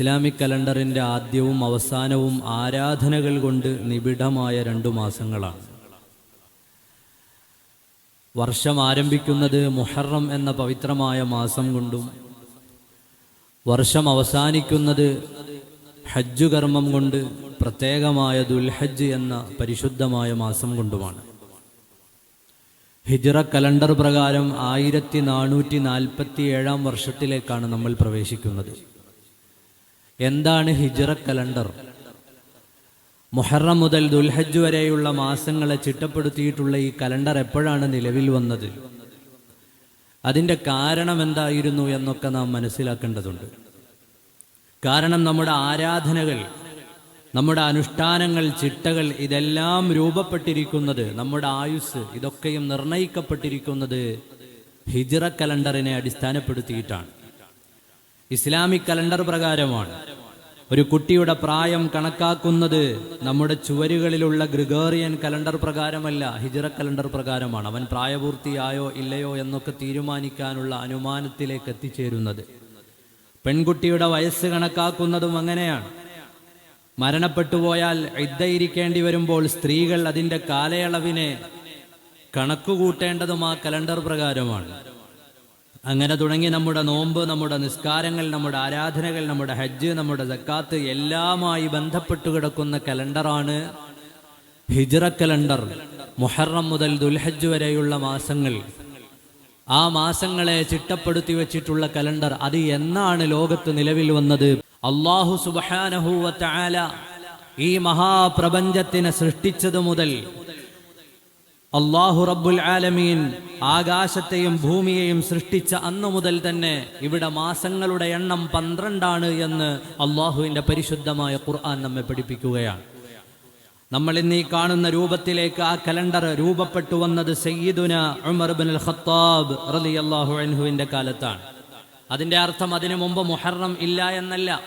Islamic കലണ്ടറിന്റെ ആദ്യവും അവസാനവും ആരാധനകൾ കൊണ്ട് നിബിഡമായ രണ്ടു മാസങ്ങളാണ്. വർഷം ആരംഭിക്കുന്നത് മുഹറം എന്ന പവിത്രമായ മാസം കൊണ്ടും വർഷം അവസാനിക്കുന്നത് ഹജ്ജ് കർമ്മം കൊണ്ട് പ്രത്യേകമായ ദുൽഹജ്ജ് എന്ന പരിശുദ്ധമായ മാസം കൊണ്ടുമാണ്. ഹിജ്റ കലണ്ടർ പ്രകാരം ആയിരത്തി നാനൂറ്റി നാൽപ്പത്തി ഏഴാം വർഷത്തിലേക്കാണ് നമ്മൾ പ്രവേശിക്കുന്നത്. എന്താണ് ഹിജറ കലണ്ടർ? മൊഹറം മുതൽ ദുൽഹജ് വരെയുള്ള മാസങ്ങളെ ചിട്ടപ്പെടുത്തിയിട്ടുള്ള ഈ കലണ്ടർ എപ്പോഴാണ് നിലവിൽ വന്നത്? അതിന്റെ കാരണം എന്തായിരുന്നു എന്നൊക്കെ നാം മനസ്സിലാക്കേണ്ടതുണ്ട്. കാരണം നമ്മുടെ ആരാധനകൾ നമ്മുടെ അനുഷ്ഠാനങ്ങൾ ചിട്ടകൾ ഇതെല്ലാം രൂപപ്പെട്ടിരിക്കുന്നത് നമ്മുടെ ആയുസ് ഇതൊക്കെയും നിർണയിക്കപ്പെട്ടിരിക്കുന്നത് ഹിജ്റ കലണ്ടറിനെ അടിസ്ഥാനപ്പെടുത്തിയിട്ടാണ്. ഇസ്ലാമിക് കലണ്ടർ പ്രകാരമാണ്. ഒരു കുട്ടിയുടെ പ്രായം കണക്കാക്കുന്നത് നമ്മുടെ ചുവരുകളിലുള്ള ഗ്രിഗോറിയൻ കലണ്ടർ പ്രകാരമല്ല ഹിജറ കലണ്ടർ പ്രകാരമാണ്. അവൻ പ്രായപൂർത്തിയായോ ഇല്ലയോ എന്നൊക്കെ തീരുമാനിക്കാനുള്ള അനുമാനത്തിലേക്ക് എത്തിച്ചേരുന്നത്. പെൺകുട്ടിയുടെ വയസ്സ് കണക്കാക്കുന്നതും അങ്ങനെയാണ്. മരണപ്പെട്ടുപോയാൽ ഇദ്ദയിരിക്കേണ്ടി വരുമ്പോൾ സ്ത്രീകൾ അതിന്റെ കാലയളവിനെ കണക്കുകൂട്ടേണ്ടതും ആ കലണ്ടർ പ്രകാരമാണ്. അങ്ങനെ തുടങ്ങി നമ്മുടെ നോമ്പ് നമ്മുടെ നിസ്കാരങ്ങൾ നമ്മുടെ ആരാധനകൾ നമ്മുടെ ഹജ്ജ് നമ്മുടെ ജക്കാത്ത് എല്ലാമായി ബന്ധപ്പെട്ടു കിടക്കുന്ന കലണ്ടറാണ് ഹിജ്റ കലണ്ടർ. മുഹറം മുതൽ ദുൽഹജ്ജ് വരെയുള്ള മാസങ്ങൾ. ആ മാസങ്ങളെ ചിട്ടപ്പെടുത്തി വെച്ചിട്ടുള്ള കലണ്ടർ. അത് എന്നാണ് ലോകത്ത് നിലവിൽ വന്നത്? അള്ളാഹു സുബാനഹൂവല ഈ മഹാപ്രപഞ്ചത്തിനെ സൃഷ്ടിച്ചത് മുതൽ അള്ളാഹു റബ്ബുൽ ആലമീൻ ആകാശത്തെയും ഭൂമിയെയും സൃഷ്ടിച്ച അന്നു മുതൽ തന്നെ ഇവിടെ മാസങ്ങളുടെ എണ്ണം പന്ത്രണ്ടാണ് എന്ന് അള്ളാഹുവിന്റെ പരിശുദ്ധമായ ഖുർആൻ നമ്മെ പഠിപ്പിക്കുകയാണ്. നമ്മൾ ഇന്ന് ഈ കാണുന്ന രൂപത്തിലേക്ക് ആ കലണ്ടർ രൂപപ്പെട്ടു വന്നത് സയ്യിദുന ഉമർ ബിൻ അൽ ഖത്താബ് റലി അള്ളാഹു അൻഹുവിന്റെ കാലത്താണ്. അതിന്റെ അർത്ഥം അതിനു മുമ്പ് മുഹറം ഇല്ല എന്നല്ല.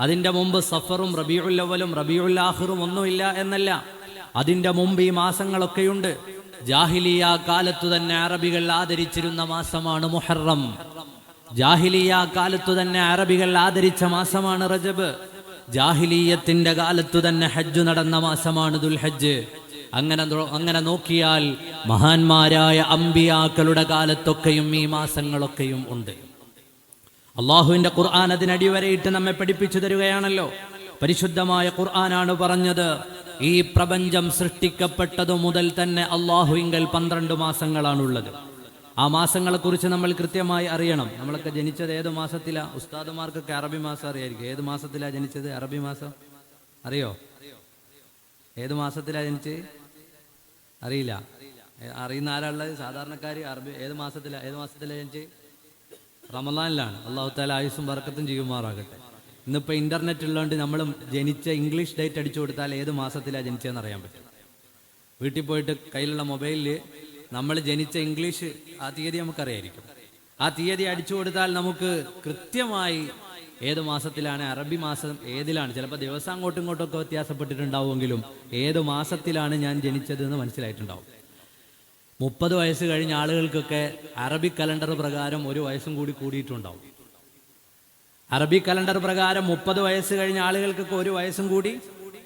അതിന്റെ മുമ്പ് സഫറും റബീഉൽ ആഖിറും ഒന്നുമില്ല എന്നല്ല. അതിന്റെ മുമ്പ് ഈ മാസങ്ങളൊക്കെയുണ്ട്. ജാഹിലിയ കാലത്തു തന്നെ അറബികൾ ആദരിച്ചിരുന്ന മാസമാണ് മുഹറം. ജാഹിലിയ കാലത്തു തന്നെ അറബികൾ ആദരിച്ച മാസമാണ് റജബ്. ജാഹിലീയത്തിന്റെ കാലത്തു തന്നെ ഹജ്ജ് നടന്ന മാസമാണ് ദുൽഹജ്ജ്. അങ്ങനെ അങ്ങനെ നോക്കിയാൽ മഹാന്മാരായ അമ്പിയാക്കളുടെ കാലത്തൊക്കെയും ഈ മാസങ്ങളൊക്കെയും ഉണ്ട്. അള്ളാഹുവിന്റെ ഖുർആൻ അതിനടിവരയിട്ട് നമ്മെ പഠിപ്പിച്ചു തരികയാണല്ലോ. പരിശുദ്ധമായ ഖുർആനാണ് പറഞ്ഞത്. ഈ പ്രപഞ്ചം സൃഷ്ടിക്കപ്പെട്ടതു മുതൽ തന്നെ അള്ളാഹുവിങ്കൽ പന്ത്രണ്ട് മാസങ്ങളാണുള്ളത്. ആ മാസങ്ങളെ കുറിച്ച് നമ്മൾ കൃത്യമായി അറിയണം. നമ്മളൊക്കെ ജനിച്ചത് ഏത് മാസത്തിലാ? ഉസ്താദുമാർക്കൊക്കെ അറബി മാസം അറിയായിരിക്കും. ഏത് മാസത്തിലാ ജനിച്ചത്? അറബി മാസം? അറിയോ? ഏത് മാസത്തിലാ ജനിച്ചത് അറിയില്ല. അറിയുന്ന ആരാളുള്ളത് സാധാരണക്കാർ അറബി ഏത് മാസത്തിലാ? ഏത് മാസത്തിലാ ജനിച്ചത് റമലാനിലാണ് അള്ളാഹു താല ആയുസും വറക്കത്തും ചെയ്യുമാറാകട്ടെ. ഇന്നിപ്പോൾ ഇന്റർനെറ്റ് ഉള്ളതുകൊണ്ട് നമ്മൾ ജനിച്ച ഇംഗ്ലീഷ് ഡേറ്റ് അടിച്ചു കൊടുത്താൽ ഏത് മാസത്തിലാണ് ജനിച്ചതെന്ന് അറിയാൻ പറ്റും. വീട്ടിൽ പോയിട്ട് കയ്യിലുള്ള മൊബൈലിൽ നമ്മൾ ജനിച്ച ഇംഗ്ലീഷ് ആ തീയതി നമുക്കറിയായിരിക്കും. ആ തീയതി അടിച്ചു കൊടുത്താൽ നമുക്ക് കൃത്യമായി ഏത് മാസത്തിലാണ് അറബി മാസം ഏതിലാണ് ചിലപ്പോൾ ദിവസം അങ്ങോട്ടും ഇങ്ങോട്ടും ഒക്കെ വ്യത്യാസപ്പെട്ടിട്ടുണ്ടാവുമെങ്കിലും ഏത് മാസത്തിലാണ് ഞാൻ ജനിച്ചത് എന്ന് മനസ്സിലായിട്ടുണ്ടാവും. മുപ്പത് വയസ്സ് കഴിഞ്ഞ ആളുകൾക്കൊക്കെ അറബി കലണ്ടർ പ്രകാരം ഒരു വയസ്സും കൂടി കൂടിയിട്ടുണ്ടാവും. അറബി കലണ്ടർ പ്രകാരം മുപ്പത് വയസ്സ് കഴിഞ്ഞ ആളുകൾക്കൊക്കെ ഒരു വയസ്സും കൂടി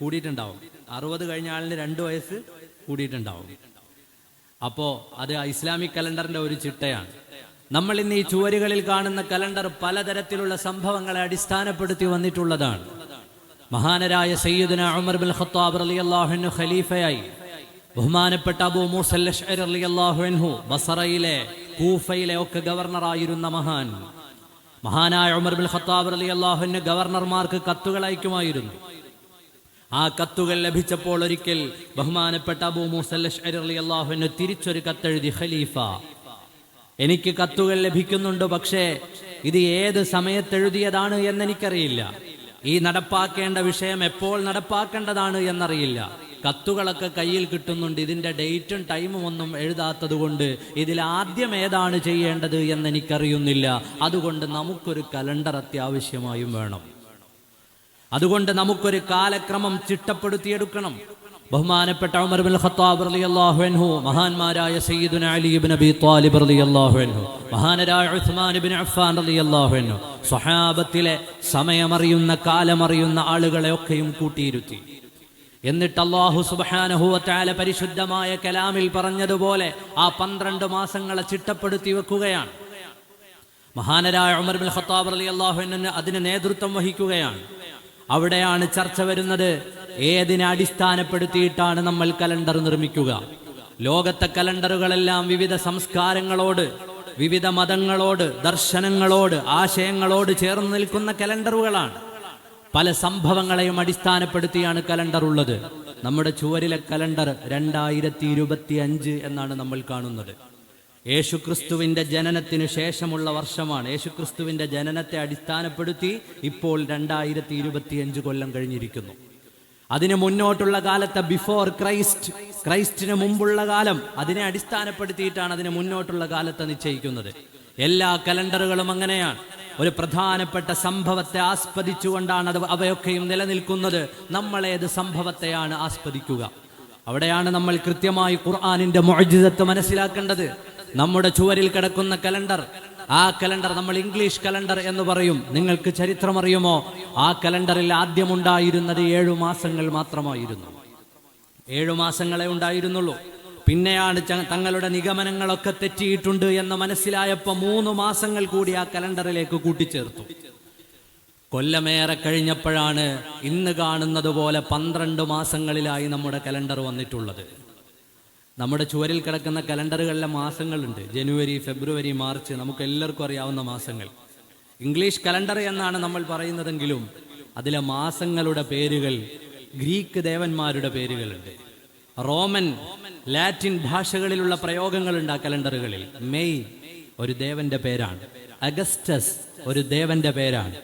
കൂടിയിട്ടുണ്ടാവും. അറുപത് കഴിഞ്ഞ ആളിന് രണ്ട് വയസ്സ് കൂടിയിട്ടുണ്ടാവും. അപ്പോ അത് ഇസ്ലാമിക് കലണ്ടറിന്റെ ഒരു ചിട്ടയാണ്. നമ്മൾ ഇന്ന് ഈ ചുവരുകളിൽ കാണുന്ന കലണ്ടർ പലതരത്തിലുള്ള സംഭവങ്ങളെ അടിസ്ഥാനപ്പെടുത്തി വന്നിട്ടുള്ളതാണ്. മഹാനരായ സയ്യിദുന ഉമർ ബിൻ ഖത്താബ് റളിയല്ലാഹു അൻഹു ഖലീഫയായി. ബഹുമാനപ്പെട്ട അബൂ മൂസൽ അലി അൻഹു ബസറയിലെ കൂഫയിലെ ഒക്കെ ഗവർണറായിരുന്ന മഹാൻ മഹാനായ ഉമർ ബിൻ ഖത്താബ് അലി അൻഹു ഗവർണർമാർക്ക് കത്തുകൾ അയക്കുമായിരുന്നു. ആ കത്തുകൾ ലഭിച്ചപ്പോൾ ഒരിക്കൽ ബഹുമാനപ്പെട്ട അബൂ മൂസൽ അലി അൻഹു തിരിച്ചൊരു കത്തെഴുതി ഖലീഫ എനിക്ക് കത്തുകൾ ലഭിക്കുന്നുണ്ട് പക്ഷേ ഇത് ഏത് സമയത്തെഴുതിയതാണ് എന്നെനിക്കറിയില്ല ഈ നടപ്പാക്കേണ്ട വിഷയം എപ്പോൾ നടപ്പാക്കേണ്ടതാണ് എന്നറിയില്ല. കത്തുകളൊക്കെ കയ്യിൽ കിട്ടുന്നുണ്ട്. ഇതിന്റെ ഡേറ്റും ടൈമും ഒന്നും എഴുതാത്തത് കൊണ്ട് ഇതിൽ ആദ്യം ഏതാണ് ചെയ്യേണ്ടത് എന്ന് എനിക്കറിയുന്നില്ല. അതുകൊണ്ട് നമുക്കൊരു കലണ്ടർ അത്യാവശ്യമായും വേണം. അതുകൊണ്ട് നമുക്കൊരു കാലക്രമം ചിട്ടപ്പെടുത്തിയെടുക്കണം. ബഹുമാനപ്പെട്ട ഉമർ ബിൻ ഖത്താബ് റളിയല്ലാഹു അൻഹു മഹാന്മാരായ അലി ഇബ്നു അബീ ത്വാലിബ് റളിയല്ലാഹു അൻഹു മഹാനരായ ഉസ്മാൻ ഇബ്നു അഫ്ഫാൻ റളിയല്ലാഹു അൻഹു സമയമറിയുന്ന കാലമറിയുന്ന ആളുകളെ ഒക്കെയും കൂട്ടിയിരുത്തി. എന്നിട്ട് അള്ളാഹു സുബാനഹുവറ്റാല പരിശുദ്ധമായ കലാമിൽ പറഞ്ഞതുപോലെ ആ പന്ത്രണ്ട് മാസങ്ങളെ ചിട്ടപ്പെടുത്തി വെക്കുകയാണ്. മഹാനരായ ഉമർ ബിൻ ഖത്താബ് അലി അള്ളാഹുവിന് അതിന് നേതൃത്വം വഹിക്കുകയാണ്. അവിടെയാണ് ചർച്ച വരുന്നത് ഏതിനെ അടിസ്ഥാനപ്പെടുത്തിയിട്ടാണ് നമ്മൾ കലണ്ടർ നിർമ്മിക്കുക. ലോകത്തെ കലണ്ടറുകളെല്ലാം വിവിധ സംസ്കാരങ്ങളോട് വിവിധ മതങ്ങളോട് ദർശനങ്ങളോട് ആശയങ്ങളോട് ചേർന്ന് നിൽക്കുന്ന കലണ്ടറുകളാണ്. പല സംഭവങ്ങളെയും അടിസ്ഥാനപ്പെടുത്തിയാണ് കലണ്ടർ ഉള്ളത്. നമ്മുടെ ചുവരിലെ കലണ്ടർ രണ്ടായിരത്തി ഇരുപത്തി അഞ്ച് എന്നാണ് നമ്മൾ കാണുന്നത്. യേശുക്രിസ്തുവിന്റെ ജനനത്തിനു ശേഷമുള്ള വർഷമാണ്. യേശുക്രിസ്തുവിന്റെ ജനനത്തെ അടിസ്ഥാനപ്പെടുത്തി ഇപ്പോൾ രണ്ടായിരത്തി ഇരുപത്തി അഞ്ച് കൊല്ലം കഴിഞ്ഞിരിക്കുന്നു. അതിന് മുന്നോട്ടുള്ള കാലത്തെ ബിഫോർ ക്രൈസ്റ്റ് ക്രൈസ്റ്റിന് മുമ്പുള്ള കാലം അതിനെ അടിസ്ഥാനപ്പെടുത്തിയിട്ടാണ് അതിന് മുന്നോട്ടുള്ള കാലത്തെ നിശ്ചയിക്കുന്നത്. എല്ലാ കലണ്ടറുകളും അങ്ങനെയാണ്. ഒരു പ്രധാനപ്പെട്ട സംഭവത്തെ ആസ്പദിച്ചുകൊണ്ടാണ് അത് അവയൊക്കെയും നിലനിൽക്കുന്നത്. നമ്മളേത് സംഭവത്തെയാണ് ആസ്പദിക്കുക. അവിടെയാണ് നമ്മൾ കൃത്യമായി ഖുർആാനിന്റെ മൊഴിജിതത്വം മനസ്സിലാക്കേണ്ടത്. നമ്മുടെ ചുവരിൽ കിടക്കുന്ന കലണ്ടർ. ആ കലണ്ടർ നമ്മൾ ഇംഗ്ലീഷ് കലണ്ടർ എന്ന് പറയും. നിങ്ങൾക്ക് ചരിത്രം അറിയുമോ ആ കലണ്ടറിൽ ആദ്യമുണ്ടായിരുന്നത് ഏഴു മാസങ്ങൾ മാത്രമായിരുന്നു. ഏഴു മാസങ്ങളെ ഉണ്ടായിരുന്നുള്ളൂ. പിന്നെയാണ് തങ്ങളുടെ നിഗമനങ്ങളൊക്കെ തെറ്റിയിട്ടുണ്ട് എന്ന് മനസ്സിലായപ്പോൾ മൂന്ന് മാസങ്ങൾ കൂടി ആ കലണ്ടറിലേക്ക് കൂട്ടിച്ചേർത്തു. കൊല്ലമേറെ കഴിഞ്ഞപ്പോഴാണ് ഇന്ന് കാണുന്നത് പോലെ പന്ത്രണ്ട് മാസങ്ങളിലായി നമ്മുടെ കലണ്ടർ വന്നിട്ടുള്ളത്. നമ്മുടെ ചുവരിൽ കിടക്കുന്ന കലണ്ടറുകളിലെ മാസങ്ങളുണ്ട്. ജനുവരി ഫെബ്രുവരി മാർച്ച് നമുക്ക് എല്ലാവർക്കും അറിയാവുന്ന മാസങ്ങൾ. ഇംഗ്ലീഷ് കലണ്ടർ എന്നാണ് നമ്മൾ പറയുന്നതെങ്കിലും അതിലെ മാസങ്ങളുടെ പേരുകൾ ഗ്രീക്ക് ദേവന്മാരുടെ പേരുകളുണ്ട്. റോമൻ ലാറ്റിൻ ഭാഷകളിലുള്ള പ്രയോഗങ്ങളുണ്ട് ആ കലണ്ടറുകളിൽ. മെയ് ഒരു ദേവന്റെ പേരാണ്. അഗസ്റ്റസ് ഒരു ദേവന്റെ പേരാണ്.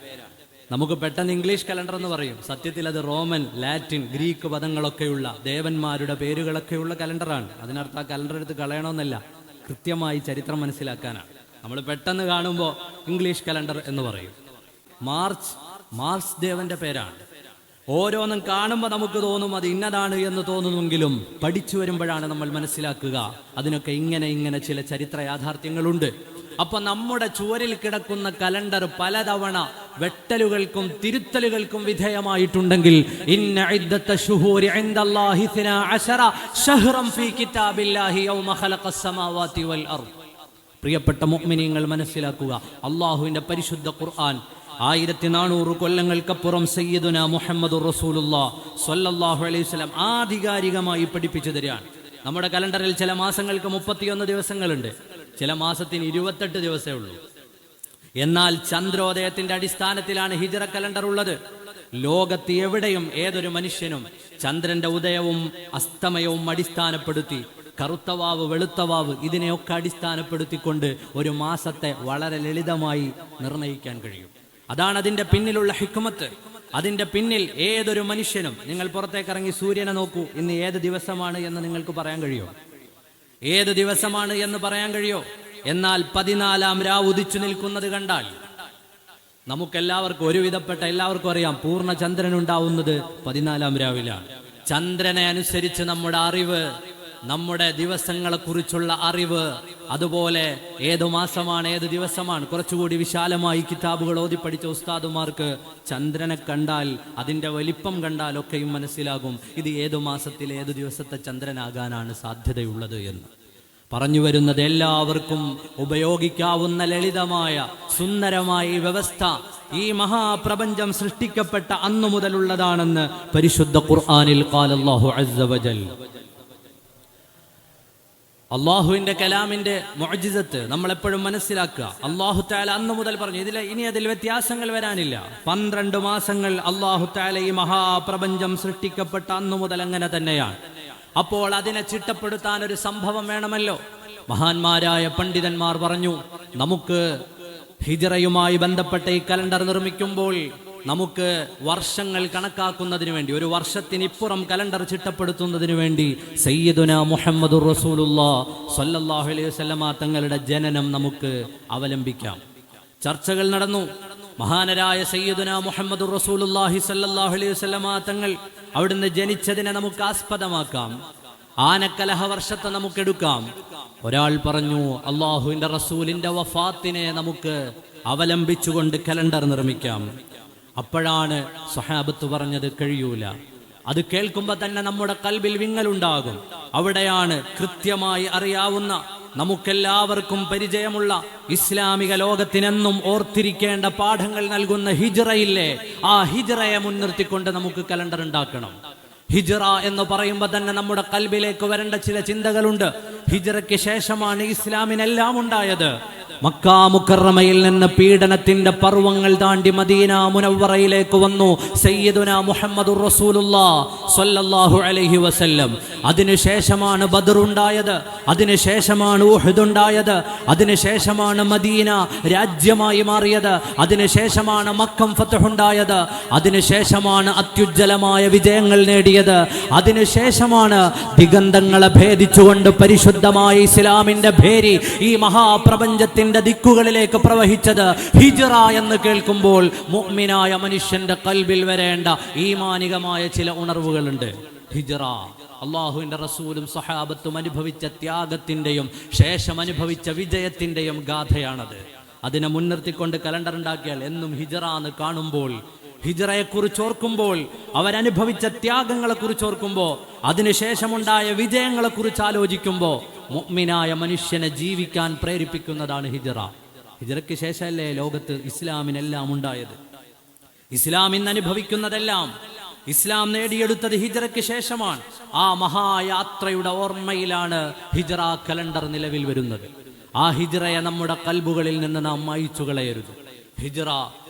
നമുക്ക് പെട്ടെന്ന് ഇംഗ്ലീഷ് കലണ്ടർ എന്ന് പറയും. സത്യത്തിൽ അത് റോമൻ ലാറ്റിൻ ഗ്രീക്ക് പദങ്ങളൊക്കെയുള്ള ദേവന്മാരുടെ പേരുകളൊക്കെയുള്ള കലണ്ടറാണ്. അതിനർത്ഥം ആ കലണ്ടർ എടുത്ത് കളയണമെന്നല്ല കൃത്യമായി ചരിത്രം മനസ്സിലാക്കാനാണ്. നമ്മൾ പെട്ടെന്ന് കാണുമ്പോൾ ഇംഗ്ലീഷ് കലണ്ടർ എന്ന് പറയും. മാർച്ച് മാർച്ച് ദേവന്റെ പേരാണ്. ഓരോന്നും കാണുമ്പോൾ നമുക്ക് തോന്നും അത് ഇന്നതാണ് എന്ന് തോന്നുമെങ്കിലും പഠിച്ചു വരുമ്പോഴാണ് നമ്മൾ മനസ്സിലാക്കുക. അതിനൊക്കെ ഇങ്ങനെ ഇങ്ങനെ ചില ചരിത്ര യാഥാർത്ഥ്യങ്ങളുണ്ട്. അപ്പൊ നമ്മുടെ ചുവരിൽ കിടക്കുന്ന കലണ്ടർ പലതവണ വെട്ടലുകൾക്കും തിരുത്തലുകൾക്കും വിധേയമായിട്ടുണ്ടെങ്കിൽ പ്രിയപ്പെട്ട മുഅ്മിനീങ്ങൾ മനസ്സിലാക്കുക അള്ളാഹുവിന്റെ പരിശുദ്ധ ഖുർആൻ ആയിരത്തി നാനൂറ് കൊല്ലങ്ങൾക്കപ്പുറം സയ്യിദുന മുഹമ്മദ് റസൂലുള്ള സ്വല്ലല്ലാഹു അലൈഹി വസല്ലം ആധികാരികമായി പഠിപ്പിച്ചു തരികയാണ്. നമ്മുടെ കലണ്ടറിൽ ചില മാസങ്ങൾക്ക് മുപ്പത്തിയൊന്ന് ദിവസങ്ങളുണ്ട്. ചില മാസത്തിന് ഇരുപത്തെട്ട് ദിവസമേ ഉള്ളൂ. എന്നാൽ ചന്ദ്രോദയത്തിന്റെ അടിസ്ഥാനത്തിലാണ് ഹിജറ കലണ്ടർ ഉള്ളത്. ലോകത്ത് എവിടെയും ഏതൊരു മനുഷ്യനും ചന്ദ്രന്റെ ഉദയവും അസ്തമയവും അടിസ്ഥാനപ്പെടുത്തി കറുത്തവാവ് വെളുത്തവാവ് ഇതിനെയൊക്കെ അടിസ്ഥാനപ്പെടുത്തിക്കൊണ്ട് ഒരു മാസത്തെ വളരെ ലളിതമായി നിർണയിക്കാൻ കഴിയും. അതാണ് അതിന്റെ പിന്നിലുള്ള ഹിക്കുമത്ത് അതിന്റെ പിന്നിൽ ഏതൊരു മനുഷ്യനും നിങ്ങൾ പുറത്തേക്ക് ഇറങ്ങി സൂര്യനെ നോക്കൂ ഇന്ന് ഏത് ദിവസമാണ് എന്ന് നിങ്ങൾക്ക് പറയാൻ കഴിയോ? ഏത് ദിവസമാണ് എന്ന് പറയാൻ കഴിയോ? എന്നാൽ പതിനാലാം രാ ഉദിച്ചു നിൽക്കുന്നത് കണ്ടാൽ നമുക്കെല്ലാവർക്കും ഒരുവിധപ്പെട്ട എല്ലാവർക്കും അറിയാം പൂർണ ചന്ദ്രൻ ഉണ്ടാവുന്നത് പതിനാലാം രാവിലാണ്. ചന്ദ്രനെ അനുസരിച്ച് നമ്മുടെ അറിവ് നമ്മുടെ ദിവസങ്ങളെക്കുറിച്ചുള്ള അറിവ്. അതുപോലെ ഏത് മാസമാണ് ഏത് ദിവസമാണ്? കുറച്ചുകൂടി വിശാലമായി കിതാബുകൾ ഓതി പഠിച്ച ഉസ്താദുമാർക്ക് ചന്ദ്രനെ കണ്ടാൽ അതിന്റെ വലിപ്പം കണ്ടാൽ ഒക്കെയും മനസ്സിലാകും. ഇത് ഏത് മാസത്തിൽ ഏത് ദിവസത്തെ ചന്ദ്രനാകാനാണ് സാധ്യതയുള്ളത് എന്ന്. പറഞ്ഞു വരുന്നത് എല്ലാവർക്കും ഉപയോഗിക്കാവുന്ന ലളിതമായ സുന്ദരമായ വ്യവസ്ഥ ഈ മഹാപ്രപഞ്ചം സൃഷ്ടിക്കപ്പെട്ട അന്നു മുതലുള്ളതാണെന്ന് പരിശുദ്ധ ഖുർആാനിൽ കാലല്ലാഹു അസ്സ കലാമിന്റെ മൊജിസത്ത് നമ്മൾ എപ്പോഴും മനസ്സിലാക്കുക. അള്ളാഹു താല അന്ന് മുതൽ പറഞ്ഞു ഇതിൽ ഇനി അതിൽ വ്യത്യാസങ്ങൾ വരാനില്ല. പന്ത്രണ്ട് മാസങ്ങൾ അള്ളാഹു താല ഈ മഹാപ്രപഞ്ചം സൃഷ്ടിക്കപ്പെട്ട അന്നു മുതൽ അങ്ങനെ തന്നെയാണ്. അപ്പോൾ അതിനെ ചിട്ടപ്പെടുത്താൻ ഒരു സംഭവം വേണമല്ലോ? മഹാന്മാരായ പണ്ഡിതന്മാർ പറഞ്ഞു നമുക്ക് ഹിജറയുമായി ബന്ധപ്പെട്ട ഈ കലണ്ടർ നിർമ്മിക്കുമ്പോൾ നമുക്ക് വർഷങ്ങൾ കണക്കാക്കുന്നതിന് വേണ്ടി ഒരു വർഷത്തിനിപ്പുറം കലണ്ടർ ചിട്ടപ്പെടുത്തുന്നതിന് വേണ്ടി സയ്യിദുന മുഹമ്മദ് റസൂലുല്ലാ സല്ലല്ലാഹു അലൈഹി വസല്ലമ തങ്ങളുടെ ജനനം നമുക്ക് അവലംബിക്കാം. ചർച്ചകൾ നടന്നു. മഹാനരായ സയ്യിദുന മുഹമ്മദ് റസൂലുല്ലാഹി സല്ലല്ലാഹു അലൈഹി വസല്ലമ തങ്ങൾ അവിടുന്ന് ജനിച്ചതിനെ നമുക്ക് ആസ്പദമാക്കാം. ആനക്കലഹ വർഷത്തെ നമുക്കെടുക്കാം. ഒരാൾ പറഞ്ഞു അള്ളാഹുവിന്റെ റസൂലിന്റെ വഫാത്തിനെ നമുക്ക് അവലംബിച്ചുകൊണ്ട് കലണ്ടർ നിർമ്മിക്കാം. അപ്പോഴാണ് സ്വഹാബത്ത് പറഞ്ഞത് കഴിയൂല. അത് കേൾക്കുമ്പോൾ തന്നെ നമ്മുടെ കൽബിൽ വിങ്ങലുണ്ടാകും. അവിടെയാണ് കൃത്യമായി അറിയാവുന്ന നമുക്കെല്ലാവർക്കും പരിചയമുള്ള ഇസ്ലാമിക ലോകത്തിനെന്നും ഓർത്തിരിക്കേണ്ട പാഠങ്ങൾ നൽകുന്ന ഹിജറയില്ലേ? ആ ഹിജറയെ മുൻനിർത്തിക്കൊണ്ട് നമുക്ക് കലണ്ടർ ഉണ്ടാക്കണം. ഹിജറ എന്ന് പറയുമ്പോൾ തന്നെ നമ്മുടെ കൽബിലേക്ക് വരേണ്ട ചില ചിന്തകളുണ്ട്. ഹിജറയ്ക്ക് ശേഷമാണ് ഇസ്ലാമിനെല്ലാം ഉണ്ടായത്. മക്കാ മുക്കറമയിൽ നിന്ന് പീഡനത്തിന്റെ പർവങ്ങൾ താണ്ടി മദീന മുനവറയിലേക്ക് വന്നു. സയ്യിദുന മുഹമ്മദ് അലൈഹി വസല്ലം. അതിനുശേഷമാണ് ബദർ ഉണ്ടായത്. അതിനുശേഷമാണ് ഊഹദുണ്ടായത് അതിനുശേഷമാണ് മദീന രാജ്യമായി മാറിയത്. അതിനുശേഷമാണ് മക്കം ഫത്തഹുണ്ടായത് അതിനുശേഷമാണ് അത്യുജ്ജലമായ വിജയങ്ങൾ നേടിയത്. അതിനുശേഷമാണ് ദിഗന്ധങ്ങളെ ഭേദിച്ചുകൊണ്ട് പരിശുദ്ധമായ ഇസ്ലാമിന്റെ ഭേരി ഈ മഹാപ്രപഞ്ചത്തിന്റെ ദിക്കുകളിലേക്ക് പ്രവഹിച്ചത് ഹിജറ എന്ന് കേൾക്കുമ്പോൾ മുഅ്മിനായ മനുഷ്യന്റെ കൽബിൽ വരേണ്ട ഈമാനികമായ ചില ഉണർവുകളുണ്ട്. ഹിജറ അള്ളാഹുവിന്റെ റസൂലും സഹാബത്തും അനുഭവിച്ച ത്യാഗത്തിന്റെയും ശേഷം അനുഭവിച്ച വിജയത്തിന്റെയും ഗാഥയാണത്. അതിനെ മുൻനിർത്തിക്കൊണ്ട് കലണ്ടർ ഉണ്ടാക്കിയാൽ എന്നും ഹിജറ എന്ന് കാണുമ്പോൾ ഹിജ്റയെ കുറിച്ച് ഓർക്കുമ്പോൾ അവരനുഭവിച്ച ത്യാഗങ്ങളെ കുറിച്ച് ഓർക്കുമ്പോൾ അതിനുശേഷമുണ്ടായ വിജയങ്ങളെ കുറിച്ച് ആലോചിക്കുമ്പോൾ മുഅ്മിനായ മനുഷ്യനെ ജീവിക്കാൻ പ്രേരിപ്പിക്കുന്നതാണ് ഹിജറ. ഹിജറയ്ക്ക് ശേഷമല്ലേ ലോകത്ത് ഇസ്ലാമിനെല്ലാം ഉണ്ടായത്? ഇസ്ലാം ഇന്ന് അനുഭവിക്കുന്നതെല്ലാം ഇസ്ലാം നേടിയെടുത്തത് ഹിജറയ്ക്ക് ശേഷമാണ്. ആ മഹായാത്രയുടെ ഓർമ്മയിലാണ് ഹിജറ കലണ്ടർ നിലവിൽ വരുന്നത്. ആ ഹിജറയെ നമ്മുടെ കൽബുകളിൽ നിന്ന് നാം മായിച്ചു കളയരുത് ഹിജ്റ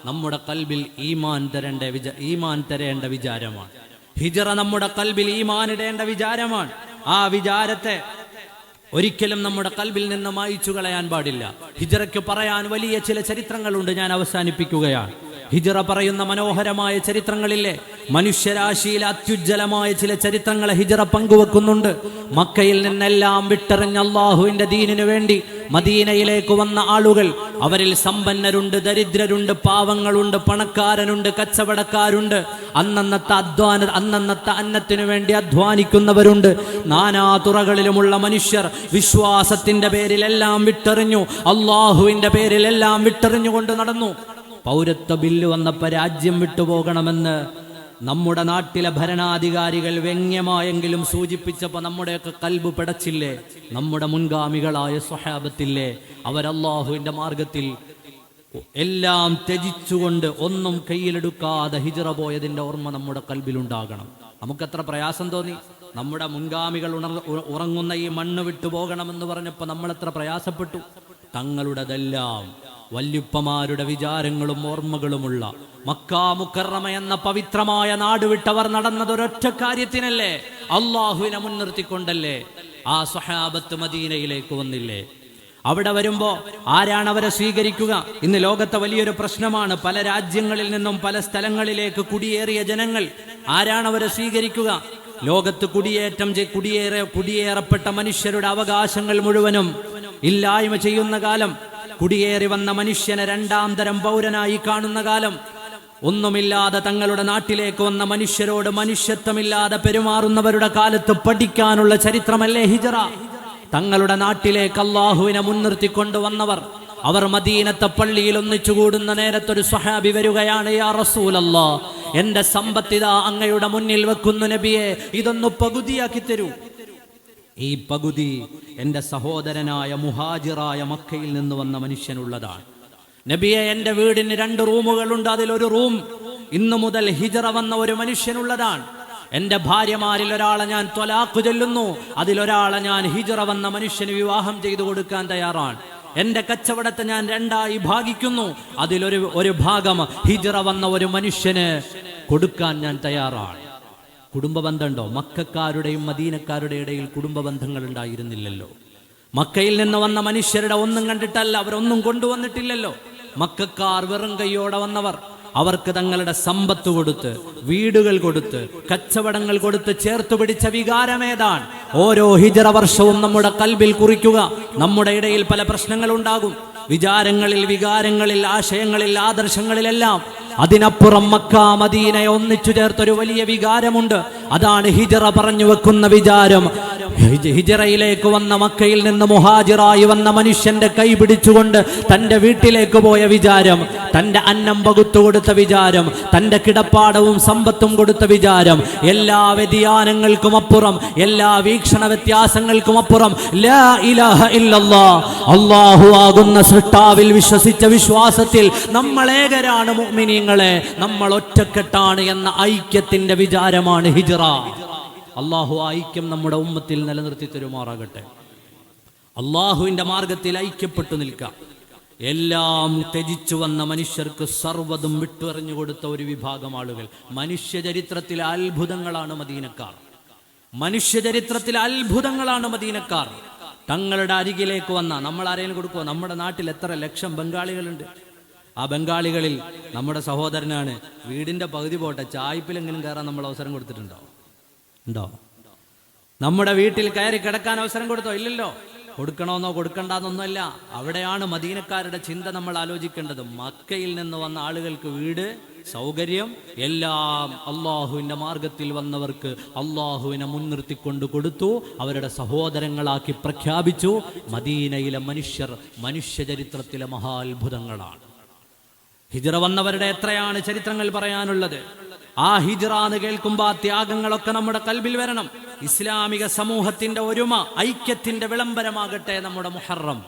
നമ്മുടെ കൽബിൽ ഈമാൻ തരേണ്ട ഈമാൻ തരേണ്ട വിചാരമാണ്. ഹിജറ നമ്മുടെ കൽബിൽ ഈമാൻ ഇടേണ്ട വിചാരമാണ്. ആ വിചാരത്തെ ഒരിക്കലും നമ്മുടെ കൽബിൽ നിന്ന് മായിച്ചു കളയാൻ പാടില്ല. ഹിജറയ്ക്ക് പറയാൻ വലിയ ചില ചരിത്രങ്ങളുണ്ട് ഞാൻ അവസാനിപ്പിക്കുകയാണ്. ഹിജറ പറയുന്ന മനോഹരമായ ചരിത്രങ്ങളില്ലേ മനുഷ്യരാശിയിലെ അത്യുജ്വലമായ ചില ചരിത്രങ്ങളെ ഹിജറ പങ്കുവെക്കുന്നുണ്ട്. മക്കയിൽ നിന്നെല്ലാം വിട്ടെറിഞ്ഞ അള്ളാഹുവിന്റെ ദീനിനു വേണ്ടി മദീനയിലേക്ക് വന്ന ആളുകൾ അവരിൽ സമ്പന്നരുണ്ട് ദരിദ്രരുണ്ട് പാവങ്ങളുണ്ട് പണക്കാരനുണ്ട് കച്ചവടക്കാരുണ്ട്. അന്നന്നത്തെ അധ്വാന അന്നന്നത്തെ അന്നത്തിനു വേണ്ടി അധ്വാനിക്കുന്നവരുണ്ട്. നാനാ തുറകളിലുമുള്ള മനുഷ്യർ വിശ്വാസത്തിന്റെ പേരിലെല്ലാം വിട്ടെറിഞ്ഞു അള്ളാഹുവിന്റെ പേരിലെല്ലാം വിട്ടെറിഞ്ഞുകൊണ്ട് നടന്നു. പൗരത്വ ബില്ല് വന്നപ്പോൾ രാജ്യം വിട്ടുപോകണമെന്ന് നമ്മുടെ നാട്ടിലെ ഭരണാധികാരികൾ വ്യംഗ്യമായെങ്കിലും സൂചിപ്പിച്ചപ്പോൾ നമ്മുടെയൊക്കെ കൽബ് പിടച്ചില്ലേ? നമ്മുടെ മുൻഗാമികളായ സ്വഹാബത്തില്ലേ? അവരല്ലാഹുവിന്റെ മാർഗത്തിൽ എല്ലാം ത്യജിച്ചുകൊണ്ട് ഒന്നും കയ്യിലെടുക്കാതെ ഹിജറ പോയതിന്റെ ഓർമ്മ നമ്മുടെ കൽബിലുണ്ടാകണം. നമുക്കെത്ര പ്രയാസം തോന്നി? നമ്മുടെ മുൻഗാമികൾ ഉണർ ഉറങ്ങുന്ന ഈ മണ്ണ് വിട്ടു പോകണമെന്ന് പറഞ്ഞപ്പോൾ നമ്മളെത്ര പ്രയാസപ്പെട്ടു? തങ്ങളുടേതെല്ലാം വല്യുപ്പമാരുടെ വിചാരങ്ങളും ഓർമ്മകളുമുള്ള മക്കാമുക്കറമ എന്ന പവിത്രമായ നാട് വിട്ടവർ നടന്നത് ഒരൊറ്റ കാര്യത്തിനല്ലേ? അള്ളാഹുവിനെ മുൻനിർത്തിക്കൊണ്ടല്ലേ? ആ സ്വഹാബത്ത് മദീനയിലേക്ക് വന്നില്ലേ? അവിടെ വരുമ്പോ ആരാണ് അവരെ സ്വീകരിക്കുക? ഇന്ന് ലോകത്തെ വലിയൊരു പ്രശ്നമാണ്. പല രാജ്യങ്ങളിൽ നിന്നും പല സ്ഥലങ്ങളിലേക്ക് കുടിയേറിയ ജനങ്ങൾ ആരാണ് അവരെ സ്വീകരിക്കുക? ലോകത്ത് കുടിയേറ്റം കുടിയേറെ കുടിയേറപ്പെട്ട മനുഷ്യരുടെ അവകാശങ്ങൾ മുഴുവനും ഇല്ലായ്മ ചെയ്യുന്ന കാലം കുടിയേറി വന്ന മനുഷ്യനെ രണ്ടാം തരം പൗരനായി കാണുന്ന കാലം. ഒന്നുമില്ലാതെ തങ്ങളുടെ നാട്ടിലേക്ക് വന്ന മനുഷ്യരോട് മനുഷ്യത്വമില്ലാതെ പെരുമാറുന്നവരുടെ കാലത്ത് പഠിക്കാനുള്ള ചരിത്രമല്ലേ ഹിജറ? തങ്ങളുടെ നാട്ടിലേക്ക് അള്ളാഹുവിനെ മുൻനിർത്തി കൊണ്ടുവന്നവർ അവർ മദീനത്തെ പള്ളിയിൽ ഒന്നിച്ചു കൂടുന്ന നേരത്തൊരു സ്വഹാബി വരികയാണ് യാ റസൂലല്ലാ എന്റെ സമ്പത്തിത അങ്ങയുടെ മുന്നിൽ വെക്കുന്നു നബിയെ ഇതൊന്ന് പകുതിയാക്കി തരൂ. ഈ പകുതി എന്റെ സഹോദരനായ മുഹാജിറായ മക്കയിൽ നിന്ന് വന്ന മനുഷ്യനുള്ളതാണ്. നബിയെ എന്റെ വീടിന് രണ്ട് റൂമുകളുണ്ട്. അതിലൊരു റൂം ഇന്നു മുതൽ ഹിജറ വന്ന ഒരു മനുഷ്യനുള്ളതാണ്. എന്റെ ഭാര്യമാരിൽ ഒരാളെ ഞാൻ ത്വലാഖ് ചൊല്ലുന്നു. അതിലൊരാളെ ഞാൻ ഹിജറ വന്ന മനുഷ്യന് വിവാഹം ചെയ്തു കൊടുക്കാൻ തയ്യാറാണ്. എന്റെ കച്ചവടത്തെ ഞാൻ രണ്ടായി ഭാഗിക്കുന്നു. അതിലൊരു ഒരു ഭാഗം ഹിജറ വന്ന ഒരു മനുഷ്യന് കൊടുക്കാൻ ഞാൻ തയ്യാറാണ്. കുടുംബ ബന്ധമുണ്ടോ മക്കാരുടെയും മദീനക്കാരുടെ ഇടയിൽ കുടുംബ ബന്ധങ്ങൾ ഉണ്ടായിരുന്നില്ലല്ലോ. മക്കയിൽ നിന്ന് വന്ന മനുഷ്യരുടെ ഒന്നും കണ്ടിട്ടല്ല അവരൊന്നും കൊണ്ടുവന്നിട്ടില്ലല്ലോ. മക്കാർ വെറും കൈയോടെ വന്നവർ. അവർക്ക് തങ്ങളുടെ സമ്പത്ത് കൊടുത്ത് വീടുകൾ കൊടുത്ത് കച്ചവടങ്ങൾ കൊടുത്ത് ചേർത്ത് പിടിച്ച വികാരമേതാണ് ഓരോ ഹിജറ വർഷവും നമ്മുടെ കൽബിൽ കുറിക്കുക. നമ്മുടെ ഇടയിൽ പല പ്രശ്നങ്ങൾ ഉണ്ടാകും വിചാരങ്ങളിൽ വികാരങ്ങളിൽ ആശയങ്ങളിൽ ആദർശങ്ങളിലെല്ലാം അതിനപ്പുറം മക്ക മദീനയെ ഒന്നിച്ചു ചേർത്തൊരു വലിയ വികാരമുണ്ട്. അതാണ് ഹിജറ പറഞ്ഞു വെക്കുന്ന വിചാരം. ഹിജറയിലേക്ക് വന്ന മക്കയിൽ നിന്ന് മുഹാജിറായി വന്ന മനുഷ്യന്റെ കൈ പിടിച്ചുകൊണ്ട് തന്റെ വീട്ടിലേക്ക് പോയ വിചാരം തന്റെ അന്നം പകുത്തു കൊടുത്ത വിചാരം തന്റെ കിടപ്പാടവും സമ്പത്തും കൊടുത്ത വിചാരം എല്ലാ വ്യതിയാനങ്ങൾക്കും അപ്പുറം എല്ലാ വീക്ഷണ വ്യത്യാസങ്ങൾക്കും അപ്പുറം അള്ളാഹു ആകുന്ന സൃഷ്ടാവിൽ വിശ്വസിച്ച വിശ്വാസത്തിൽ നമ്മൾ ഏകരാണ് മുഅ്മിനീങ്ങളെ നമ്മൾ ഒറ്റക്കെട്ടാണ് എന്ന ഐക്യത്തിന്റെ വിചാരമാണ് ഹിജറ. അള്ളാഹു ഐക്യം നമ്മുടെ ഉമ്മത്തിൽ നിലനിർത്തി തരുമാറാകട്ടെ. അള്ളാഹുവിന്റെ മാർഗത്തിൽ ഐക്യപ്പെട്ടു നിൽക്കാം. എല്ലാം ത്യജിച്ചു വന്ന മനുഷ്യർക്ക് സർവതും വിട്ടുവറിഞ്ഞു കൊടുത്ത ഒരു വിഭാഗം ആളുകൾ. മനുഷ്യ ചരിത്രത്തിലെ അത്ഭുതങ്ങളാണ് മദീനക്കാർ. മനുഷ്യ ചരിത്രത്തിലെ അത്ഭുതങ്ങളാണ് മദീനക്കാർ. തങ്ങളുടെ അരികിലേക്ക് വന്ന നമ്മൾ ആരെങ്കിലും കൊടുക്കുക നമ്മുടെ നാട്ടിൽ എത്ര ലക്ഷം ബംഗാളികളുണ്ട്? ആ ബംഗാളികളിൽ നമ്മുടെ സഹോദരനാണ്. വീടിന്റെ പകുതി പോട്ടെ ചായ്പിലെങ്കിലും കയറാൻ നമ്മൾ അവസരം കൊടുത്തിട്ടുണ്ടോ? ഉണ്ടോ? നമ്മുടെ വീട്ടിൽ കയറി കിടക്കാൻ അവസരം കൊടുത്തോ? ഇല്ലല്ലോ. കൊടുക്കണമെന്നോ കൊടുക്കണ്ടെന്നൊന്നുമല്ല. അവിടെയാണ് മദീനക്കാരുടെ ചിന്ത നമ്മൾ ആലോചിക്കേണ്ടത്. മക്കയിൽ നിന്ന് വന്ന ആളുകൾക്ക് വീട് സൗകര്യം എല്ലാം അള്ളാഹുവിന്റെ മാർഗത്തിൽ വന്നവർക്ക് അള്ളാഹുവിനെ മുൻനിർത്തിക്കൊണ്ട് കൊടുത്തു അവരുടെ സഹോദരങ്ങളാക്കി പ്രഖ്യാപിച്ചു. മദീനയിലെ മനുഷ്യർ മനുഷ്യ ചരിത്രത്തിലെ മഹാത്ഭുതങ്ങളാണ്. ഹിജറ വന്നവരുടെ എത്രയാണ് ചരിത്രങ്ങൾ പറയാനുള്ളത്? ആ ഹിജറ എന്ന് കേൾക്കുമ്പോൾ ആ ത്യാഗങ്ങളൊക്കെ നമ്മുടെ കൽബിൽ വരണം. ഇസ്ലാമിക സമൂഹത്തിന്റെ ഒരുമ ഐക്യത്തിന്റെ വിളംബരമാകട്ടെ നമ്മുടെ മുഹറം.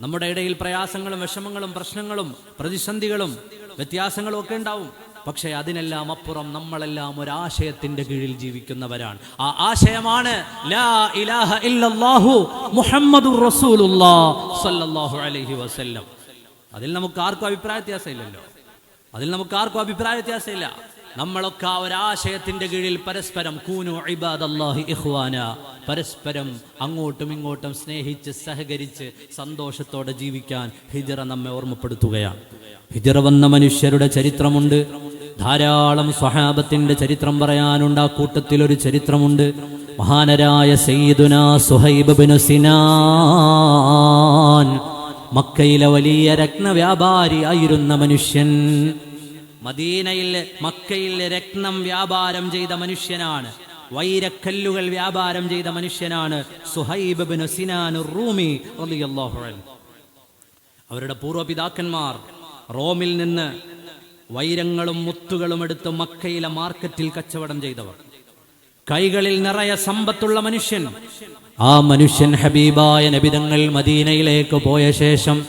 നമ്മുടെ ഇടയിൽ പ്രയാസങ്ങളും വിഷമങ്ങളും പ്രശ്നങ്ങളും പ്രതിസന്ധികളും വ്യത്യാസങ്ങളും ഒക്കെ ഉണ്ടാവും. പക്ഷേ അതിനെല്ലാം അപ്പുറം നമ്മളെല്ലാം ഒരാശയത്തിന്റെ കീഴിൽ ജീവിക്കുന്നവരാണ്. ആ ആശയമാണ് ലാ ഇലാഹ ഇല്ലല്ലാഹു റസൂലുള്ളാ സല്ലല്ലാഹു അലൈഹി വസല്ലം. അതിൽ നമുക്ക് ആർക്കും അഭിപ്രായ വ്യത്യാസമില്ലല്ലോ. അതിൽ നമുക്ക് ആർക്കും അഭിപ്രായ വ്യത്യാസമില്ല. നമ്മളൊക്കെ ആ ഒരാശയത്തിന്റെ കീഴിൽ പരസ്പരം കൂനു ഇബാദല്ലാഹി ഇഖ്വാന. പരസ്പരം അങ്ങോട്ടും ഇങ്ങോട്ടും സ്നേഹിച്ച് സഹകരിച്ച് സന്തോഷത്തോടെ ജീവിക്കാൻ ഹിജറ നമ്മെ ഓർമ്മപ്പെടുത്തുകയാണ്. ഹിജറ വന്ന മനുഷ്യരുടെ ചരിത്രമുണ്ട്. ധാരാളം സ്വഹാബത്തിന്റെ ചരിത്രം പറയാനുണ്ട്. ആ കൂട്ടത്തിൽ ഒരു ചരിത്രമുണ്ട്. മഹാനരായ സയ്യിദുന സുഹൈബ് ബിനു സിനാൻ. മക്കയിലെ വലിയ രത്ന വ്യാപാരിയായിരുന്ന മനുഷ്യൻ. മദീനയിൽ മക്കയിൽ രത്നം വ്യാപാരം ചെയ്ത മനുഷ്യനാണ്. വൈരക്കല്ലുകൾ വ്യാപാരം ചെയ്ത മനുഷ്യനാണ്. സുഹൈബ് ബിൻ സിനാൻ റൂമി അവരുടെ പൂർവപിതാക്കന്മാർ റോമിൽ നിന്ന് വൈരങ്ങളും മുത്തുകളും എടുത്ത് മക്കയിലെ മാർക്കറ്റിൽ കച്ചവടം ചെയ്തവർ. കൈകളിൽ നിറയെ സമ്പത്തുള്ള മനുഷ്യൻ. ആ മനുഷ്യൻ ഹബീബായ നബിതങ്ങൾ മദീനയിലേക്ക് പോയ ശേഷം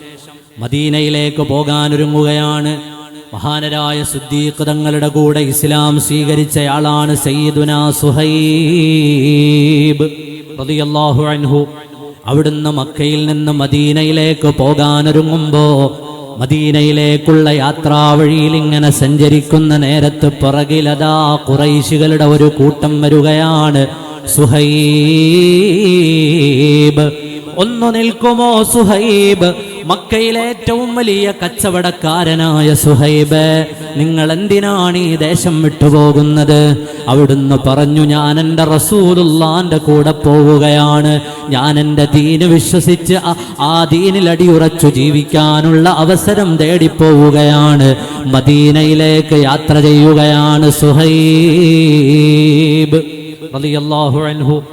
മദീനയിലേക്ക് പോകാനൊരുങ്ങുകയാണ്. മഹാനരായ സുദ്ദീഖ് തങ്ങളുടെ കൂടെ ഇസ്ലാം സ്വീകരിച്ചയാളാണ് സയ്യിദുന സുഹൈബ് റളിയല്ലാഹു അൻഹു. അവിടുന്ന് മക്കയിൽ നിന്ന് മദീനയിലേക്ക് പോകാനൊരുങ്ങുമ്പോ മദീനയിലേക്കുള്ള യാത്രാവഴിയിൽ ഇങ്ങനെ സഞ്ചരിക്കുന്ന നേരത്ത് പിറകിലതാ കുറൈശികളുടെ ഒരു കൂട്ടം വരികയാണ് സുഹൈബ്. ഒന്നു നിൽക്കുമോ സുഹൈബ്? മക്കയിലെ ഏറ്റവും വലിയ കച്ചവടക്കാരനായ സുഹൈബ് നിങ്ങൾ എന്തിനാണ് ഈ ദേശം വിട്ടുപോകുന്നത്? അവിടുന്ന് പറഞ്ഞു ഞാൻ എന്റെ റസൂലുള്ളാന്റെ കൂടെ പോവുകയാണ്. ഞാൻ എന്റെ ദീന് വിശ്വസിച്ച് ആ- ദീനിൽ അടിയുറച്ചു ജീവിക്കാനുള്ള അവസരം തേടിപ്പോവുകയാണ്. മദീനയിലേക്ക് യാത്ര ചെയ്യുകയാണ് സുഹൈബ്. റളിയല്ലാഹു അൻഹു.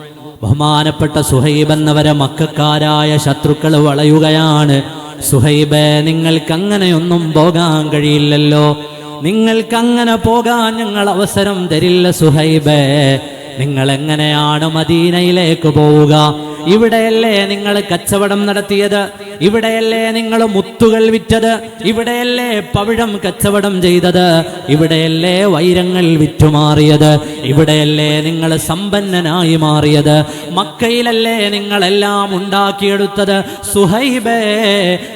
ബഹുമാനപ്പെട്ട സുഹൈബ് എന്നവരെ മക്കാരായ ശത്രുക്കൾ വളയുകയാണ്. സുഹൈബെ നിങ്ങൾക്ക് അങ്ങനെയൊന്നും പോകാൻ കഴിയില്ലല്ലോ. നിങ്ങൾക്ക് അങ്ങനെ പോകാൻ ഞങ്ങൾ അവസരം തരില്ല സുഹൈബ്. നിങ്ങൾ എങ്ങനെയാണ് മദീനയിലേക്ക് പോവുക? ഇവിടെയല്ലേ നിങ്ങൾ കച്ചവടം നടത്തിയത്? ഇവിടെയല്ലേ നിങ്ങൾ മുത്തുകൾ വിറ്റത്? ഇവിടെയല്ലേ പവിഴം കച്ചവടം ചെയ്തത്? ഇവിടെയല്ലേ വൈരങ്ങൾ വിറ്റുമാറിയത്? ഇവിടെയല്ലേ നിങ്ങൾ സമ്പന്നനായി മാറിയത്? മക്കയിലല്ലേ നിങ്ങളെല്ലാം ഉണ്ടാക്കിയെടുത്തത്? സുഹൈബേ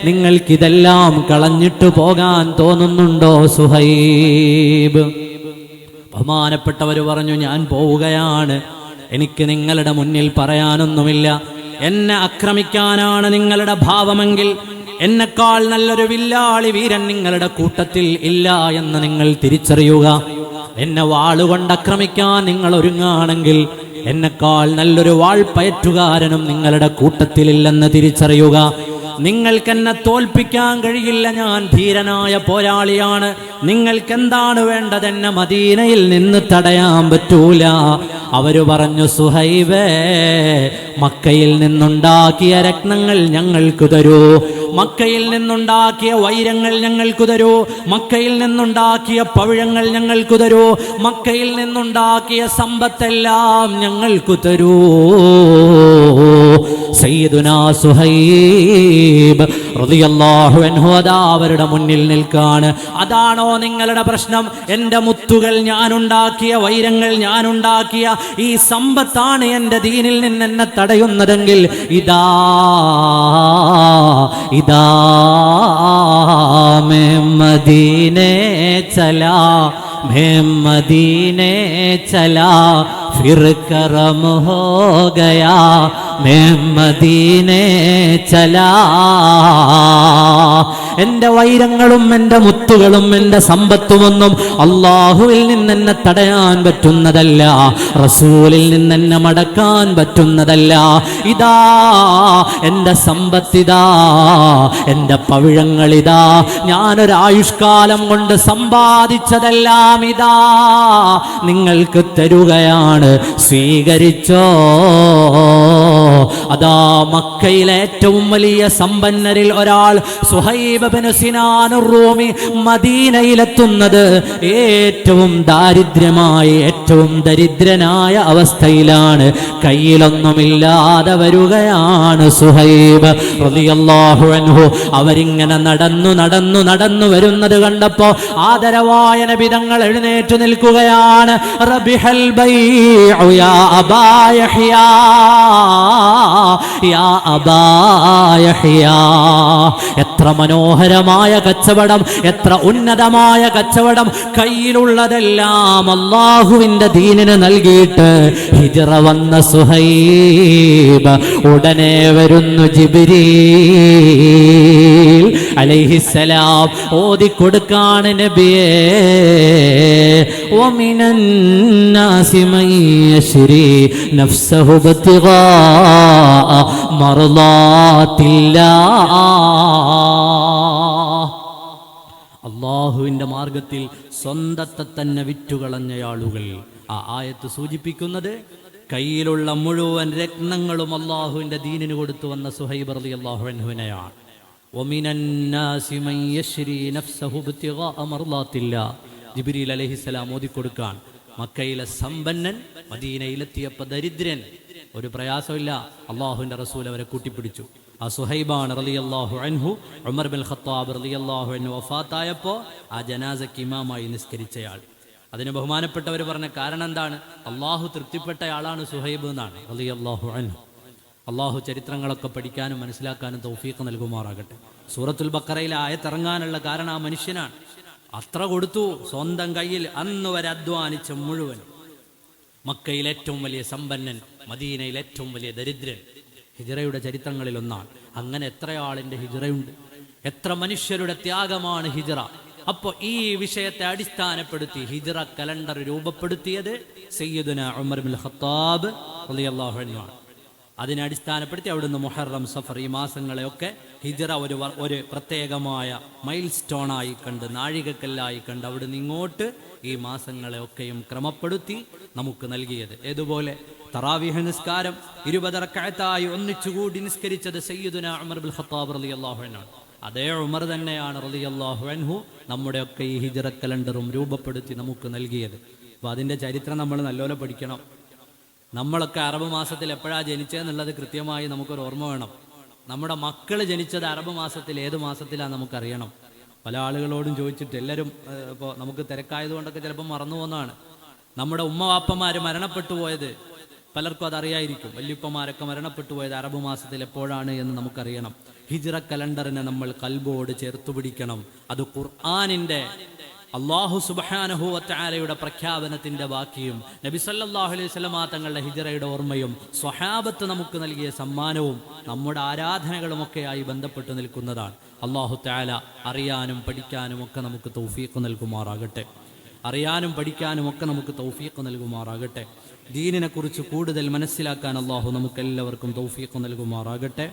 നിങ്ങൾക്കിതെല്ലാം കളഞ്ഞിട്ട് പോകാൻ തോന്നുന്നുണ്ടോ സുഹൈബ്? ബഹുമാനപ്പെട്ടവർ പറഞ്ഞു ഞാൻ പോവുകയാണ്. എനിക്ക് നിങ്ങളുടെ മുന്നിൽ പറയാനൊന്നുമില്ല. എന്നെ ആക്രമിക്കാനാണ് നിങ്ങളുടെ ഭാവമെങ്കിൽ എന്നെക്കാൾ നല്ലൊരു വില്ലാളി വീരൻ നിങ്ങളുടെ കൂട്ടത്തിൽ ഇല്ല എന്ന് നിങ്ങൾ തിരിച്ചറിയുക. എന്നെ വാളുകൊണ്ട് ആക്രമിക്കാൻ നിങ്ങൾ ഒരുങ്ങാണെങ്കിൽ എന്നെക്കാൾ നല്ലൊരു വാൾപ്പയറ്റുകാരനും നിങ്ങളുടെ കൂട്ടത്തിലില്ലെന്ന് തിരിച്ചറിയുക. നിങ്ങൾക്കെന്നെ തോൽപ്പിക്കാൻ കഴിയില്ല. ഞാൻ ധീരനായ പോരാളിയാണ്. നിങ്ങൾക്കെന്താണ് വേണ്ടത് എന്നെ മദീനയിൽ നിന്ന് തടയാൻ പറ്റൂല. അവർ പറഞ്ഞു സുഹൈബേ മക്കയിൽ നിന്നുണ്ടാക്കിയ രത്നങ്ങൾ ഞങ്ങൾക്ക് തരൂ. മക്കയിൽ നിന്നുണ്ടാക്കിയ വൈരങ്ങൾ ഞങ്ങൾക്ക് തരൂ. മക്കയിൽ നിന്നുണ്ടാക്കിയ പവിഴങ്ങൾ ഞങ്ങൾക്ക് തരൂ. മക്കയിൽ നിന്നുണ്ടാക്കിയ സമ്പത്തെല്ലാം ഞങ്ങൾക്ക് തരൂ. സയ്യിദുനാ സുഹൈബ് അൻഹു അവരുടെ മുന്നിൽ നിൽക്കാണ്. അതാണോ നിങ്ങളുടെ പ്രശ്നം? എന്റെ മുത്തുകൾ ഞാനുണ്ടാക്കിയ വൈരങ്ങൾ ഞാനുണ്ടാക്കിയ ഈ സമ്പത്താണ് എന്റെ ദീനിൽ നിന്ന് എന്നെ തടയുന്നതെങ്കിൽ ഇതാ ഇതാ മദീനെ ചല ഫിർ കറം ഹോ ഗയാ मैं मदीने चला എന്റെ വൈരങ്ങളും എന്റെ മുത്തുകളും എന്റെ സമ്പത്തുമൊന്നും അള്ളാഹുവിൽ നിന്ന് എന്നെ തടയാൻ പറ്റുന്നതല്ല റസൂലിൽ നിന്ന് എന്നെ മടക്കാൻ പറ്റുന്നതല്ല. ഇതാ എന്റെ സമ്പത്തിതാ എന്റെ പവിഴങ്ങളിതാ. ഞാനൊരായുഷ്കാലം കൊണ്ട് സമ്പാദിച്ചതെല്ലാം ഇതാ. നിങ്ങൾക്ക് തരുകയാണ് സ്വീകരിച്ചോ? അതാ മക്കയിലെ ഏറ്റവും വലിയ സമ്പന്നരിൽ ഒരാൾ സിനാനുറൂമി മദീനയിലെത്തുന്നത് ഏറ്റവും ദാരിദ്ര്യമായ ഏറ്റവും ദരിദ്രനായ അവസ്ഥയിലാണ്. കയ്യിലൊന്നുമില്ലാതെ വരികയാണ് സുഹൈബ് അവരിങ്ങനെ നടന്നു നടന്നു നടന്നു വരുന്നത് കണ്ടപ്പോ ആദരവായ നബിതങ്ങൾ എഴുന്നേറ്റ് നിൽക്കുകയാണ്. റബിഹൽ യാ യാ യഹ്യാ. എത്ര മനോഹരമായ കച്ചവടം എത്ര ഉന്നതമായ കച്ചവടം. കയ്യിലുള്ളതെല്ലാം അള്ളാഹുവിന്റെ ദീനിന് നൽകിയിട്ട് ഹിജറ വന്ന സുഹൈബ ഉടനെ വരുന്നു ജിബിരി അലൈഹിസലാം ഓതിക്കൊടുക്കാണ് നബിയേ ഒമിനന്നാസിമയ്യശ്രീ നഫ്സഹുബത്തിഗാ മറലാത്തില്ല അള്ളാഹുവിന്റെ മാർഗത്തിൽ സ്വന്തത്തെ തന്നെ വിറ്റുകളഞ്ഞ ആളുകൾ. ആ ആയത്ത് സൂചിപ്പിക്കുന്നത് കയ്യിലുള്ള മുഴുവൻ രത്നങ്ങളും അള്ളാഹുവിന്റെ ദീനിന് കൊടുത്തു വന്ന സുഹൈബ് അലി അള്ളാഹുവിനെയാണ് ജിബിരിൽ അലഹിസ്സലാം ഓതിക്കൊടുക്കാൻ മക്കയിലെ സമ്പന്നൻ മദീനയിലെത്തിയപ്പോൾ ദരിദ്രൻ ഒരു പ്രയാസമില്ല. അള്ളാഹുവിന്റെ റസൂൽ അവരെ കൂട്ടിപ്പിടിച്ചു. ആ സുഹൈബാണ് റളിയല്ലാഹു അൻഹു ഉമർ ബിൻ ഖത്താബ് റളിയല്ലാഹു അൻഹു വഫാത്തായപ്പോൾ ആ ജനാസയ്ക്ക് ഇമാമായി നിസ്കരിച്ചയാൾ. അതിന് ബഹുമാനപ്പെട്ടവർ പറഞ്ഞ കാരണം എന്താണ്? അള്ളാഹു തൃപ്തിപ്പെട്ടയാളാണ് സുഹൈബ് എന്നാണ് റളിയല്ലാഹു അൻഹു. അള്ളാഹു ചരിത്രങ്ങളൊക്കെ പഠിക്കാനും മനസ്സിലാക്കാനും തൗഫീഖ് നൽകുമാറാകട്ടെ. സൂറത്തുൽ ബക്കറയിലെ ആയത്തിറങ്ങാനുള്ള കാരണം ആ മനുഷ്യനാണ്. അത്ര കൊടുത്തു സ്വന്തം കയ്യിൽ അന്ന് വരെ അധ്വാനിച്ച മുഴുവൻ. മക്കയിൽ ഏറ്റവും വലിയ സമ്പന്നൻ മദീനയിൽ ഏറ്റവും വലിയ ദരിദ്രൻ. ഹിജറയുടെ ചരിത്രങ്ങളിൽ ഒന്നാണ്. അങ്ങനെ എത്ര ആളിന്റെ ഹിജറയുണ്ട്? എത്ര മനുഷ്യരുടെ ത്യാഗമാണ് ഹിജറ? അപ്പോൾ ഈ വിഷയത്തെ അടിസ്ഥാനപ്പെടുത്തി ഹിജറ കലണ്ടർ രൂപപ്പെടുത്തിയത് സയ്യിദുന ഉമർ ബിൻ ഖത്താബ് ആണ്. അതിനെ അടിസ്ഥാനപ്പെടുത്തി അവിടുന്ന് മുഹറം സഫർ ഈ മാസങ്ങളെയൊക്കെ ഹിജറ ഒരു ഒരു പ്രത്യേകമായ മൈൽ സ്റ്റോണായി കണ്ട് നാഴികക്കല്ലായി കണ്ട് അവിടുന്ന് ഇങ്ങോട്ട് ഈ മാസങ്ങളെയൊക്കെയും ക്രമപ്പെടുത്തി നമുക്ക് നൽകിയത്. ഏതുപോലെ? തറാവിഹ നിസ്കാരം ഇരുപതറക്കായത്തായി ഒന്നിച്ചുകൂടി നിസ്കരിച്ചത് സയ്യിദുന ഉമർ ബുൽ ഖത്താബ് റളിയല്ലാഹു അൻഹു അതേ ഉമർ തന്നെയാണ് റലി അൻഹു നമ്മുടെയൊക്കെ ഈ ഹിജറ കലണ്ടറും രൂപപ്പെടുത്തി നമുക്ക് നൽകിയത്. അപ്പോൾ അതിന്റെ ചരിത്രം നമ്മൾ നല്ലോലെ പഠിക്കണം. നമ്മളൊക്കെ അറബ് മാസത്തിൽ എപ്പോഴാണ് ജനിച്ചതെന്നുള്ളത് കൃത്യമായി നമുക്കൊരു ഓർമ്മ വേണം. നമ്മുടെ മക്കൾ ജനിച്ചത് അറബ് മാസത്തിൽ ഏത് മാസത്തിലാണ് നമുക്കറിയണം. പല ആളുകളോടും ചോദിച്ചിട്ട് എല്ലാവരും ഇപ്പോൾ നമുക്ക് തിരക്കായതുകൊണ്ടൊക്കെ ചിലപ്പോൾ മറന്നു പോകുന്നതാണ്. നമ്മുടെ ഉമ്മ വാപ്പന്മാർ മരണപ്പെട്ടു പോയത് പലർക്കും അതറിയായിരിക്കും. വല്യപ്പന്മാരൊക്കെ മരണപ്പെട്ടു പോയത് അറബ് മാസത്തിൽ എപ്പോഴാണ് എന്ന് നമുക്കറിയണം. ഹിജ്റ കലണ്ടറിനെ നമ്മൾ കൽബോട് ചേർത്ത് പിടിക്കണം. അത് ഖുർആാനിന്റെ അള്ളാഹു സുബാനഹുവറ്റാലയുടെ പ്രഖ്യാപനത്തിന്റെ ബാക്കിയും നബി സല്ലല്ലാഹു അലൈഹി സ്വലമാ തങ്ങളുടെ ഹിജറയുടെ ഓർമ്മയും സ്വഹാബത്ത് നമുക്ക് നൽകിയ സമ്മാനവും നമ്മുടെ ആരാധനകളുമൊക്കെയായി ബന്ധപ്പെട്ട് നിൽക്കുന്നതാണ്. അള്ളാഹു താല അറിയാനും പഠിക്കാനും ഒക്കെ നമുക്ക് തൗഫീഖ് നൽകുമാറാകട്ടെ. അറിയാനും പഠിക്കാനും ഒക്കെ നമുക്ക് തൗഫീഖ് നൽകുമാറാകട്ടെ. ദീനിനെ കുറിച്ച് കൂടുതൽ മനസ്സിലാക്കാൻ അള്ളാഹു നമുക്ക് എല്ലാവർക്കും തൗഫീഖ് നൽകുമാറാകട്ടെ.